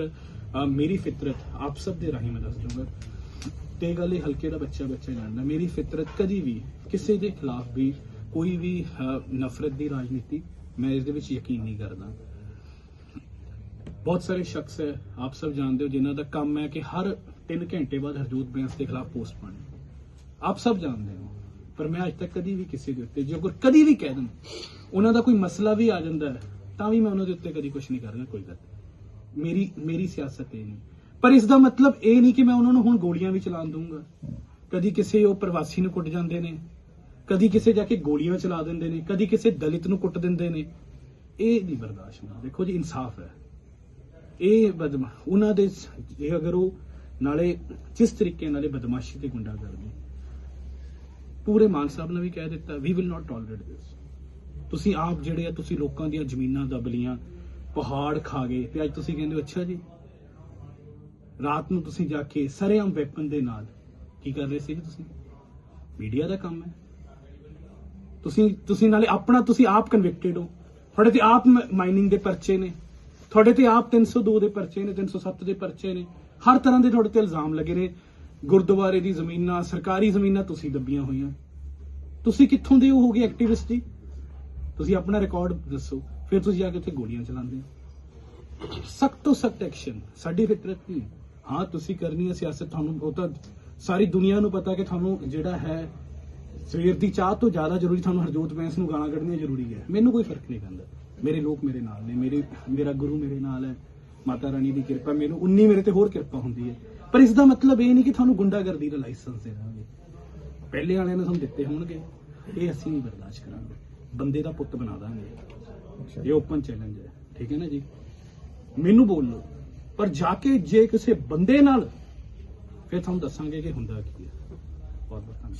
ਔਰ ਮੇਰੀ ਫਿਤਰਤ ਆਪ ਸਭ ਦੇ ਰਾਹੀਂ ਮੈਂ ਦੱਸ ਦੂੰਗਾ ਤੇ ਗੱਲ ਇਹ ਹਲਕੇ ਦਾ ਬੱਚਾ ਬੱਚਾ ਜਾਣਦਾ, ਮੇਰੀ ਫਿਤਰਤ ਕਦੀ ਵੀ ਕਿਸੇ ਦੇ ਖਿਲਾਫ ਵੀ ਕੋਈ ਵੀ ਨਫ਼ਰਤ ਦੀ ਰਾਜਨੀਤੀ ਮੈਂ ਇਸ ਦੇ ਵਿੱਚ ਯਕੀਨ ਨਹੀਂ ਕਰਦਾ। ਬਹੁਤ ਸਾਰੇ ਸ਼ਖਸ ਹੈ, ਆਪ ਸਭ ਜਾਣਦੇ ਹੋ, ਜਿਨ੍ਹਾਂ ਦਾ ਕੰਮ ਹੈ ਕਿ ਹਰ 3 ਘੰਟੇ ਬਾਅਦ ਹਰਜੋਤ ਬੈਂਸ ਦੇ ਖਿਲਾਫ ਪੋਸਟ ਪਾਣੀ ਆਪ ਸਭ ਜਾਣਦੇ ਹੋ, ਪਰ ਮੈਂ ਅੱਜ ਤੱਕ ਕਦੀ ਵੀ ਕਿਸੇ ਦੇ ਉੱਤੇ, ਜੇ ਕੋਈ ਕਦੀ ਵੀ ਕਹਿ ਦਮ ਉਹਨਾਂ ਦਾ ਕੋਈ ਮਸਲਾ ਵੀ ਆ ਜਾਂਦਾ, ਤਾਂ ਵੀ ਮੈਂ ਉਹਨਾਂ ਦੇ ਉੱਤੇ ਕਦੀ ਕੁਝ ਨਹੀਂ ਕਰਦਾ ਕੋਈ ਗੱਲ ਮੇਰੀ ਮੇਰੀ ਸਿਆਸਤ ਇਹ ਨਹੀਂ। ਪਰ ਇਸ ਦਾ ਮਤਲਬ ਇਹ ਨਹੀਂ ਕਿ ਮੈਂ ਉਹਨਾਂ ਨੂੰ ਹੁਣ ਗੋਲੀਆਂ ਵੀ ਚਲਾਉਣ ਦੂੰਗਾ ਕਦੀ ਕਿਸੇ ਉਹ ਪ੍ਰਵਾਸੀ ਨੂੰ ਕੁੱਟ ਜਾਂਦੇ ਨੇ, ਕਦੀ ਕਿਸੇ ਜਾ ਕੇ ਗੋਲੀਆਂ ਚਲਾ ਦਿੰਦੇ ਨੇ, ਕਦੀ ਕਿਸੇ ਦਲਿਤ ਨੂੰ ਕੁੱਟ ਦਿੰਦੇ ਨੇ। ਇਹ ਨਹੀਂ ਬਰਦਾਸ਼ਤ ਹੁੰਦਾ ਦੇਖੋ ਜੀ, ਇਨਸਾਫ ਹੈ। ਇਹ ਬਦਮਾ, ਉਹਨਾਂ ਦੇ ਸ- ਅਗਰ ਉਹ ਨਾਲੇ ਜਿਸ ਤਰੀਕੇ ਨਾਲੇ ਬਦਮਾਸ਼ੀ ਤੇ ਗੁੰਡਾ ਕਰਦੇ ਪੂਰੇ ਮਾਨ ਸਾਹਿਬ ਨੇ ਵੀ ਕਹਿ ਦਿੱਤਾ ਵੀ ਵਿਲ ਨਾਟ ਟੋਲਰੇਟ ਦਿਸ ਤੁਸੀਂ ਆਪ ਜਿਹੜੇ ਆ, ਤੁਸੀਂ ਲੋਕਾਂ ਦੀਆਂ ਜ਼ਮੀਨਾਂ ਦਬਲੀਆਂ ਪਹਾੜ ਖਾ ਗਏ ਤੇ ਅੱਜ ਤੁਸੀਂ ਕਹਿੰਦੇ ਹੋ, ਅੱਛਾ ਜੀ। ਰਾਤ ਨੂੰ ਤੁਸੀਂ ਜਾ ਕੇ ਸਰੇਆਮ ਵੈਪਨ ਦੇ ਨਾਲ ਕੀ ਕਰ ਰਹੇ ਸੀ ਤੁਸੀਂ? ਮੀਡੀਆ ਦਾ ਕੰਮ ਹੈ। ਤੁਸੀਂ ਤੁਸੀਂ ਨਾਲੇ ਆਪਣਾ ਤੁਸੀਂ ਆਪ ਕਨਵਿਕਟਡ ਹੋ। ਤੁਹਾਡੇ ਤੇ ਆਪ ਮਾਈਨਿੰਗ ਦੇ ਪਰਚੇ ਨੇ। ਤੁਹਾਡੇ ਤੇ ਆਪ 302 ਦੇ ਪਰਚੇ ਨੇ 307 ਦੇ ਪਰਚੇ ਨੇ। ਹਰ ਤਰ੍ਹਾਂ ਦੇ ਤੁਹਾਡੇ ਤੇ ਇਲਜ਼ਾਮ ਲੱਗੇ ਨੇ। ਗੁਰਦੁਆਰੇ ਦੀ ਜ਼ਮੀਨਾਂ, ਸਰਕਾਰੀ ਜ਼ਮੀਨਾਂ ਤੁਸੀਂ ਦੱਬੀਆਂ ਹੋਈਆਂ। ਤੁਸੀਂ ਕਿੱਥੋਂ ਦੇ ਹੋ ਗਏ ਐਕਟਿਵਿਸਟ ਜੀ? ਤੁਸੀਂ ਆਪਣਾ ਰਿਕਾਰਡ ਦੱਸੋ। ਫਿਰ ਤੁਸੀਂ ਜਾ ਕੇ ਉੱਥੇ ਗੋਲੀਆਂ ਚਲਾਉਂਦੇ ਹੋ। ਸਖਤ ਤੋਂ ਸਖਤ ਐਕਸ਼ਨ ਸਾਡੀ ਫਿਤਰਤ ਨਹੀਂ ਹਾਂ। ਤੁਸੀਂ ਕਰਨੀ ਹੈ ਸਿਆਸਤ, ਤੁਹਾਨੂੰ ਉਹ ਤਾਂ ਸਾਰੀ ਦੁਨੀਆ ਨੂੰ ਪਤਾ ਕਿ ਤੁਹਾਨੂੰ ਜਿਹੜਾ ਹੈ, ਸਵੇਰ ਦੀ ਚਾਹ ਤੋਂ ਜ਼ਿਆਦਾ ਜ਼ਰੂਰੀ ਤੁਹਾਨੂੰ ਹਰਜੋਤ ਬੈਂਸ ਨੂੰ ਗਾਣਾ ਕੱਢਣੀਆਂ ਜ਼ਰੂਰੀ ਹੈ। ਮੈਨੂੰ ਕੋਈ ਫ਼ਰਕ ਨਹੀਂ ਪੈਂਦਾ। ਮੇਰੇ ਲੋਕ ਮੇਰੇ ਨਾਲ ਨੇ, ਮੇਰੇ, ਮੇਰਾ ਗੁਰੂ ਮੇਰੇ ਨਾਲ ਹੈ। ਮਾਤਾ ਰਾਣੀ ਦੀ ਕਿਰਪਾ, ਮੈਨੂੰ ਉਨੀ ਮੇਰੇ ਤੇ ਹੋਰ ਕਿਰਪਾ ਹੁੰਦੀ ਹੈ। ਪਰ ਇਸ ਦਾ ਮਤਲਬ ਇਹ ਨਹੀਂ ਕਿ ਤੁਹਾਨੂੰ ਗੁੰਡਾਗਰਦੀ ਦਾ ਲਾਇਸੈਂਸ ਦੇ ਦਾਂਗੇ ਪਹਿਲੇ ਵਾਲਿਆਂ ਨੇ ਤੁਹਾਨੂੰ ਦਿੱਤੇ ਹੋਣਗੇ। ਇਹ ਅਸੀਂ ਨਹੀਂ ਬਰਦਾਸ਼ਤ ਕਰਾਂਗੇ। ਬੰਦੇ ਦਾ ਪੁੱਤ ਬਣਾ ਦਾਂਗੇ। ਇਹ ਓਪਨ ਚੈਲੰਜ ਹੈ। ਠੀਕ ਹੈ ਨਾ ਜੀ? ਮੈਨੂੰ ਬੋਲ ਲਓ। ਪਰ ਜਾ ਕੇ ਜੇ ਕਿਸੇ ਬੰਦੇ ਨਾਲ ਫਿਰ ਤੁਹਾਨੂੰ ਦੱਸਾਂਗੇ ਕਿ ਹੁੰਦਾ ਕੀ ਹੈ। ਬਹੁਤ ਬਹੁਤ ਧੰਨਵਾਦ।